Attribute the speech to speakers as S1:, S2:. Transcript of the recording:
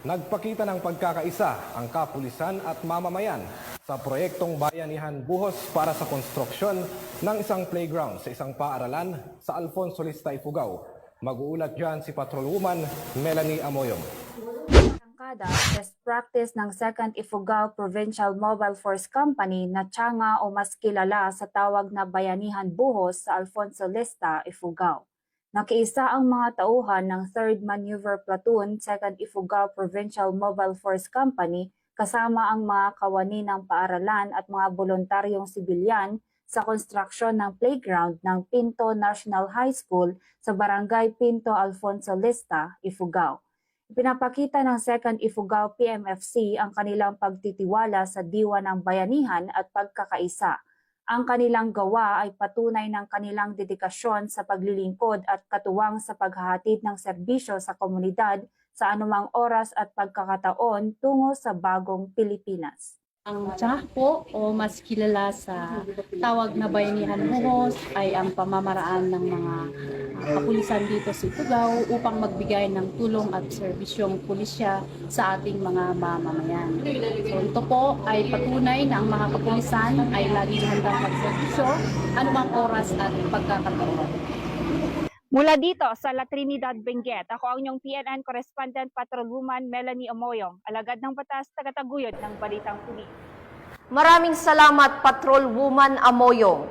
S1: Nagpakita ng pagkakaisa ang kapulisan at mamamayan sa proyektong Bayanihan Buhos para sa konstruksyon ng isang playground sa isang paaralan sa Alfonso Lista, Ifugao. Mag-uulat dyan si Patrolwoman Melanie Amoyong.
S2: Tangkada, best practice ng 2nd Ifugao Provincial Mobile Force Company na tsanga o mas kilala sa tawag na Bayanihan Buhos sa Alfonso Lista, Ifugao. Nakiisa ang mga tauhan ng 3rd Maneuver Platoon, 2nd Ifugao Provincial Mobile Force Company kasama ang mga kawani ng paaralan at mga voluntaryong sibilyan sa konstruksyon ng playground ng Pinto National High School sa Barangay Pinto Alfonso Lista, Ifugao. Pinapakita ng 2nd Ifugao PMFC ang kanilang pagtitiwala sa diwa ng bayanihan at pagkakaisa. Ang kanilang gawa ay patunay ng kanilang dedikasyon sa paglilingkod at katuwang sa paghahatid ng serbisyo sa komunidad sa anumang oras at pagkakataon tungo sa bagong Pilipinas.
S3: Ang tsaka po o mas kilala sa tawag na Bayanihan Buhos ay ang pamamaraan ng mga kapulisan dito sa Itugao upang magbigay ng tulong at serbisyong pulisya sa ating mga mamamayan. So ito po ay patunay na ang mga kapulisan ay laging handang magserbisyo anumang oras at pagkakataon.
S2: Mula dito sa La Trinidad, Benguet, ako ang inyong PNN Correspondent Patrolwoman Melanie Omoyong, alagad ng batas, tagataguyod ng Balitang Puli.
S4: Maraming salamat, Patrol Woman Amoyong.